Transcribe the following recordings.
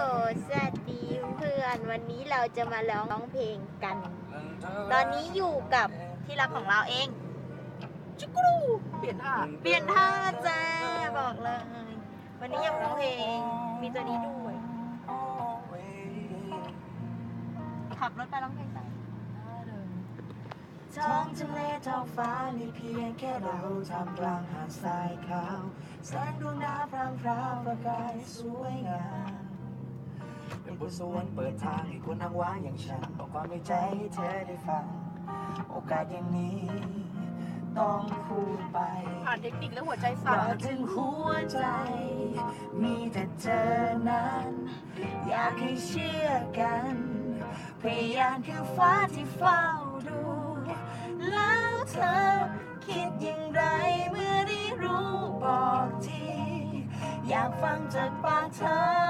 สวัสดีเพื่อนวันนี้เราจะมาร้องเพลงกัน ตอนนี้อยู่กับที่รักของเราเองจุกรูเปลี่ยนท่าเปลี่ยนท่าจ้าบอกเลย วันนี้ยังร้องเพลงมีตัวนี้ด้วยขับรถไปร้องเพลงไปท้องทะเลท้องฟ้ามีเพียงแค่เราทำกลางหาดทรายขาวแสงดวงดาวพรางพราวประกายสวยงาม เป็นบนสวรรค์เปิดทางให้คนนางว้าอย่างฉันบอกความในใจให้เธอได้ฟัง โอกาสอย่างนี้ ต้องพูดไป ผ่านเทคนิคแล้วหัวใจสั่นว่าถึงหัวใจ มีแต่เธอนั้น อยากให้เชื่อกัน พยายามคือฟ้าที่เฝ้าดู แล้วเธอคิดอย่างไรเมื่อได้รู้บอกที อยากฟังจากปากเธอ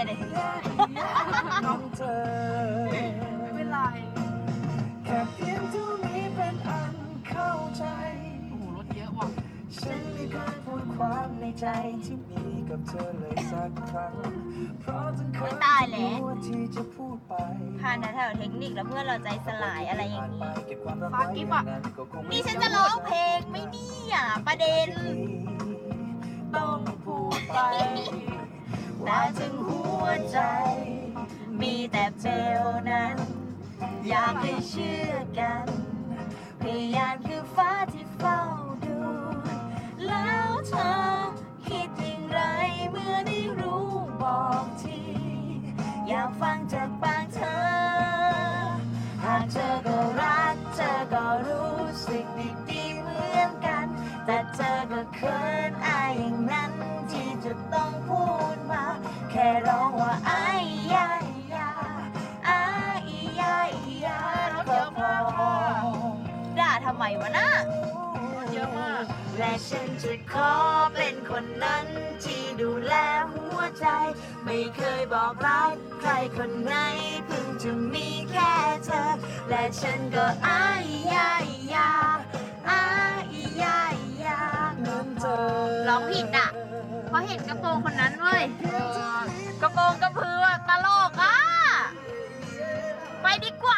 ยอย่าเด็กน้องเธอไม่เป็นไรแค่เพียงเท่านี้เป็นอันเข้าใจ โอ้โหรถเยอะว่ะ ฉันไม่เคยพูดความในใจที่มีกับเธอเลยสักครั้ง เพราะทั้งเคยตายแล้วกลัวที่จะพูดไปผ่านแถวๆเทคนิคแล้วเพื่อนเราใจสลายอะไรอย่างนี้เก็บความรักฝากกิ๊บอะไว้อย่างนั้นก็คงไม่นี่ฉันจะร้องเพลงไหม่เนี่ยประเด็น ต้องพูดไป ว่าถึงหัวใจ มีแต่เธอนั้น อยากให้เชื่อกัน พยายามคือฟ้าที่เฝ้าดู แล้วเธอคิดอย่างไรเมื่อได้รู้บอกที อยากฟังจาก วะน่ะเยอะมากและฉันจะขอเป็นคนนั้น ที่ดูแลหัวใจ ไม่เคยบอกรักใครคนไหนเพิ่งจะมีแค่เธอ และฉันก็อายยายยาอายยายยาเหมือนเธอร้องผิดอะเพราะเห็นกระโปรงคนนั้นเว้ยเออกระโปรงกระเพือตลกอะ ไปดีกว่า